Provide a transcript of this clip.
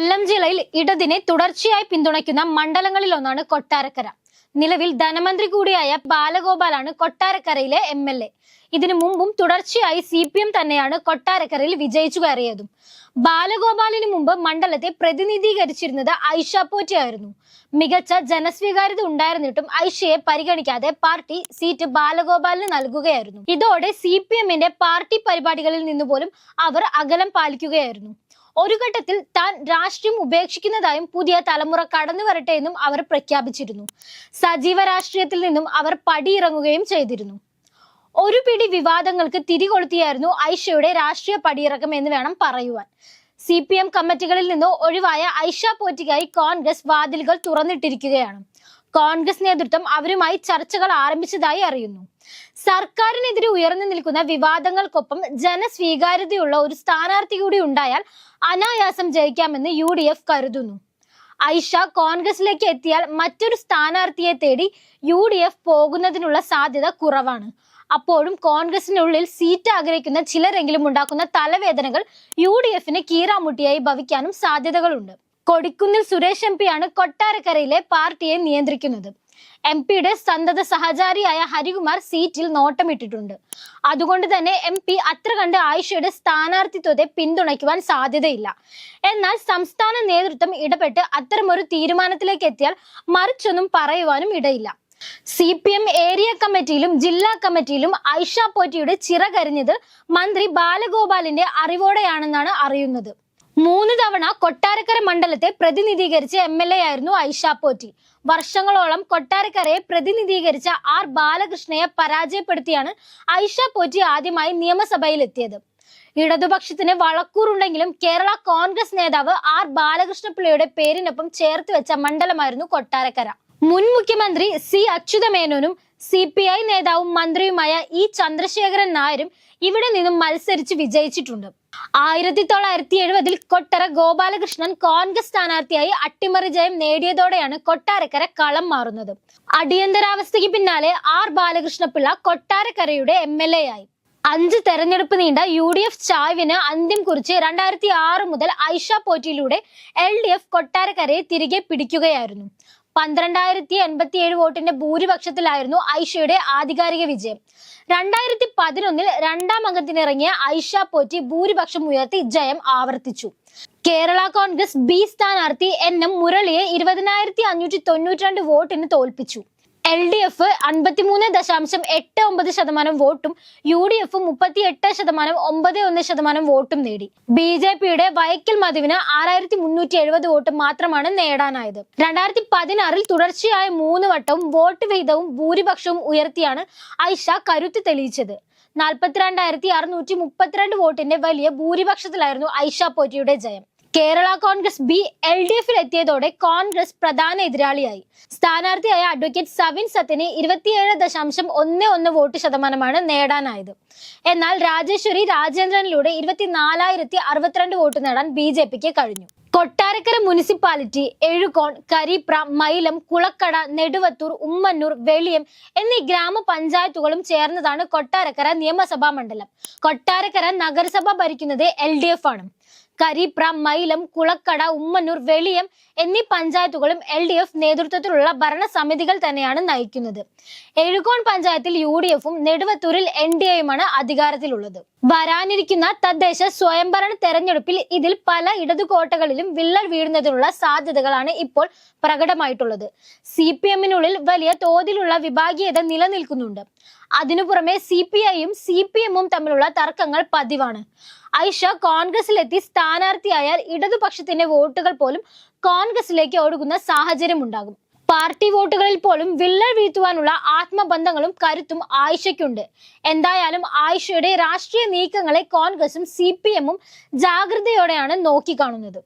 കൊല്ലം ജില്ലയിൽ ഇടതിനെ തുടർച്ചയായി പിന്തുണയ്ക്കുന്ന മണ്ഡലങ്ങളിൽ ഒന്നാണ് കൊട്ടാരക്കര. നിലവിൽ ധനമന്ത്രി കൂടിയായ ബാലഗോപാലാണ് കൊട്ടാരക്കരയിലെ എം എൽ എ. ഇതിനു മുമ്പും തുടർച്ചയായി സി പി എം തന്നെയാണ് കൊട്ടാരക്കരയിൽ വിജയിച്ചു കയറിയതും. ബാലഗോപാലിന് മുമ്പ് മണ്ഡലത്തെ പ്രതിനിധീകരിച്ചിരുന്നത് ഐഷ പോറ്റി ആയിരുന്നു. മികച്ച ജനസ്വീകാര്യത ഉണ്ടായിരുന്നിട്ടും ഐഷയെ പരിഗണിക്കാതെ പാർട്ടി സീറ്റ് ബാലഗോപാലിന് നൽകുകയായിരുന്നു. ഇതോടെ സി പി എമ്മിന്റെ പാർട്ടി പരിപാടികളിൽ നിന്ന് പോലും അവർ അകലം പാലിക്കുകയായിരുന്നു. ഒരു ഘട്ടത്തിൽ താൻ രാഷ്ട്രീയം ഉപേക്ഷിക്കുന്നതായും പുതിയ തലമുറ കടന്നു വരട്ടെ എന്നും അവർ പ്രഖ്യാപിച്ചിരുന്നു. സജീവ രാഷ്ട്രീയത്തിൽ നിന്നും അവർ പടിയിറങ്ങുകയും ചെയ്തിരുന്നു. ഒരു പിടി വിവാദങ്ങൾക്ക് തിരികൊളുത്തിയായിരുന്നു ഐഷയുടെ രാഷ്ട്രീയ പടിയിറക്കം എന്ന് വേണം പറയുവാൻ. സി പി എം കമ്മിറ്റികളിൽ നിന്ന് ഒഴിവായ ഐഷ പോറ്റിക്കായി കോൺഗ്രസ് വാതിലുകൾ തുറന്നിട്ടിരിക്കുകയാണ്. കോൺഗ്രസ് നേതൃത്വം അവരുമായി ചർച്ചകൾ ആരംഭിച്ചതായി അറിയുന്നു. സർക്കാരിനെതിരെ ഉയർന്നു നിൽക്കുന്ന വിവാദങ്ങൾക്കൊപ്പം ജനസ്വീകാര്യതയുള്ള ഒരു സ്ഥാനാർത്ഥി കൂടി ഉണ്ടായാൽ അനായാസം ജയിക്കാമെന്ന് യു കരുതുന്നു. ഐഷ കോൺഗ്രസിലേക്ക് എത്തിയാൽ മറ്റൊരു സ്ഥാനാർത്ഥിയെ തേടി യു ഡി എഫ് പോകുന്നതിനുള്ള സാധ്യത കുറവാണ്. അപ്പോഴും കോൺഗ്രസിനുള്ളിൽ സീറ്റ് ആഗ്രഹിക്കുന്ന ചിലരെങ്കിലും ഉണ്ടാക്കുന്ന തലവേദനകൾ യു ഡി എഫിന് കീറാമുട്ടിയായി ഭവിക്കാനും സാധ്യതകളുണ്ട്. കൊടിക്കുന്നിൽ സുരേഷ് എം പിയാണ് കൊട്ടാരക്കരയിലെ പാർട്ടിയെ നിയന്ത്രിക്കുന്നത്. എം പിയുടെ സന്തത സഹചാരിയായ ഹരികുമാർ സീറ്റിൽ നോട്ടമിട്ടിട്ടുണ്ട്. അതുകൊണ്ട് തന്നെ എം പി അത്ര കണ്ട് ആയിഷയുടെ സ്ഥാനാർത്ഥിത്വത്തെ പിന്തുണയ്ക്കുവാൻ സാധ്യതയില്ല. എന്നാൽ സംസ്ഥാന നേതൃത്വം ഇടപെട്ട് അത്തരമൊരു തീരുമാനത്തിലേക്ക് എത്തിയാൽ മറിച്ചൊന്നും പറയുവാനും ഇടയില്ല. സി പി എം ഏരിയ കമ്മിറ്റിയിലും ജില്ലാ കമ്മിറ്റിയിലും ഐഷ പോറ്റിയുടെ ചിറകരിഞ്ഞത് മന്ത്രി ബാലഗോപാലിന്റെ അറിവോടെയാണെന്നാണ് അറിയുന്നത്. മൂന്ന് തവണ കൊട്ടാരക്കര മണ്ഡലത്തെ പ്രതിനിധീകരിച്ച എം എൽ എ ആയിരുന്നു ഐഷ പോറ്റി. വർഷങ്ങളോളം കൊട്ടാരക്കരയെ പ്രതിനിധീകരിച്ച ആർ ബാലകൃഷ്ണയെ പരാജയപ്പെടുത്തിയാണ് ഐഷ പോറ്റി ആദ്യമായി നിയമസഭയിലെത്തിയത്. ഇടതുപക്ഷത്തിന് വളക്കൂറുണ്ടെങ്കിലും കേരള കോൺഗ്രസ് നേതാവ് ആർ ബാലകൃഷ്ണപിള്ളയുടെ പേരിനൊപ്പം ചേർത്ത് വെച്ച മണ്ഡലമായിരുന്നു കൊട്ടാരക്കര. മുൻ മുഖ്യമന്ത്രി സി അച്യുതമേനോനും സി പി ഐ നേതാവും മന്ത്രിയുമായ ഇ ചന്ദ്രശേഖരൻ നായരും ഇവിടെ നിന്നും മത്സരിച്ച് വിജയിച്ചിട്ടുണ്ട്. ആയിരത്തി തൊള്ളായിരത്തി എഴുപതിൽ കൊട്ടര ഗോപാലകൃഷ്ണൻ കോൺഗ്രസ് സ്ഥാനാർത്ഥിയായി അട്ടിമറി ജയം നേടിയതോടെയാണ് കൊട്ടാരക്കര കളം മാറുന്നത്. അടിയന്തരാവസ്ഥയ്ക്ക് പിന്നാലെ ആർ ബാലകൃഷ്ണപിള്ള കൊട്ടാരക്കരയുടെ എം എൽ എ ആയി. അഞ്ച് തെരഞ്ഞെടുപ്പ് നീണ്ട യു ഡി എഫ് ചായ്വിന് അന്ത്യം കുറിച്ച് രണ്ടായിരത്തി ആറ് മുതൽ ഐഷ പോറ്റിയിലൂടെ എൽ ഡി എഫ് കൊട്ടാരക്കരയെ തിരികെ പിടിക്കുകയായിരുന്നു. പന്ത്രണ്ടായിരത്തി എൺപത്തി ഏഴ് വോട്ടിന്റെ ഭൂരിപക്ഷത്തിലായിരുന്നു ഐഷയുടെ ആധികാരിക വിജയം. രണ്ടായിരത്തി പതിനൊന്നിൽ രണ്ടാം അംഗത്തിനിറങ്ങിയ ഐഷ പോറ്റി ഭൂരിപക്ഷം ഉയർത്തി ജയം ആവർത്തിച്ചു. കേരള കോൺഗ്രസ് ബി സ്ഥാനാർത്ഥി എൻ എം മുരളിയെ ഇരുപതിനായിരത്തി അഞ്ഞൂറ്റി തൊണ്ണൂറ്റി രണ്ട് വോട്ടിന് തോൽപ്പിച്ചു. എൽ ഡി എഫ് അൻപത്തിമൂന്ന് ദശാംശം എട്ട് ഒമ്പത് ശതമാനം വോട്ടും യു ഡി എഫ് മുപ്പത്തി എട്ട് ശതമാനം ഒമ്പത് ഒന്ന് ശതമാനം വോട്ടും നേടി. ബി ജെ പിയുടെ വൈക്കൽ മധുവിന് ആറായിരത്തി മുന്നൂറ്റി എഴുപത് വോട്ട് മാത്രമാണ് നേടാനായത്. രണ്ടായിരത്തി പതിനാറിൽ തുടർച്ചയായ മൂന്ന് വട്ടവും വോട്ട് വിഹിതവും ഭൂരിപക്ഷവും ഉയർത്തിയാണ് ഐഷ കരുത്ത് തെളിയിച്ചത്. നാൽപ്പത്തിരണ്ടായിരത്തി അറുന്നൂറ്റി മുപ്പത്തിരണ്ട് വോട്ടിന്റെ വലിയ ഭൂരിപക്ഷത്തിലായിരുന്നു ഐഷ പോറ്റിയുടെ ജയം. Kerala Congress B L D എഫിൽ എത്തിയതോടെ കോൺഗ്രസ് പ്രധാന എതിരാളിയായി. സ്ഥാനാർത്ഥിയായ അഡ്വക്കേറ്റ് സവിൻ സത്യന് ഇരുപത്തിയേഴ് ദശാംശം ഒന്ന് ഒന്ന് വോട്ട് ശതമാനമാണ് നേടാനായത്. എന്നാൽ രാജേശ്വരി രാജേന്ദ്രനിലൂടെ ഇരുപത്തിനാലായിരത്തി അറുപത്തിരണ്ട് വോട്ട് നേടാൻ ബി ജെ പിക്ക് കഴിഞ്ഞു. കൊട്ടാരക്കര മുനിസിപ്പാലിറ്റി എഴുകോൺ കരീപ്ര മൈലം കുളക്കട നെടുവത്തൂർ ഉമ്മന്നൂർ വെളിയം എന്നീ ഗ്രാമപഞ്ചായത്തുകളും ചേർന്നതാണ് കൊട്ടാരക്കര നിയമസഭാ മണ്ഡലം. കൊട്ടാരക്കര നഗരസഭ ഭരിക്കുന്നത് എൽ ഡി എഫ് ആണ്. കരീപ്ര മൈലം കുളക്കട ഉമ്മന്നൂർ വെളിയം എന്നീ പഞ്ചായത്തുകളും എൽ ഡി എഫ് നേതൃത്വത്തിലുള്ള ഭരണസമിതികൾ തന്നെയാണ് നയിക്കുന്നത്. എഴുകോൺ പഞ്ചായത്തിൽ യു ഡി എഫും നെടുവത്തൂരിൽ എൻ ഡി എയുമാണ് അധികാരത്തിലുള്ളത്. വരാനിരിക്കുന്ന തദ്ദേശ സ്വയംഭരണ തെരഞ്ഞെടുപ്പിൽ ഇതിൽ പല ഇടതുകോട്ടകളിലും വിള്ളൽ വീഴുന്നതിനുള്ള സാധ്യതകളാണ് ഇപ്പോൾ പ്രകടമായിട്ടുള്ളത്. സി പി എമ്മിനുള്ളിൽ വലിയ തോതിലുള്ള വിഭാഗീയത നിലനിൽക്കുന്നുണ്ട്. അതിനു പുറമെ സി പി ഐയും സി പി എമ്മും തമ്മിലുള്ള തർക്കങ്ങൾ പതിവാണ്. ഐഷ കോൺഗ്രസിലെത്തി സ്ഥാനാർത്ഥിയായാൽ ഇടതുപക്ഷത്തിന്റെ വോട്ടുകൾ പോലും കോൺഗ്രസിലേക്ക് ഒഴുകുന്ന സാഹചര്യം ഉണ്ടാകും പാർട്ടി വോട്ടുകളിൽ പോലും വിള്ളൽ വീഴ്ത്തുവാനുള്ള ആത്മബന്ധങ്ങളും കരുത്തും ആയിഷയ്ക്കുണ്ട്. എന്തായാലും ആയിഷയുടെ രാഷ്ട്രീയ നീക്കങ്ങളെ കോൺഗ്രസും സി പി എമ്മും ജാഗ്രതയോടെയാണ് നോക്കിക്കാണുന്നത്.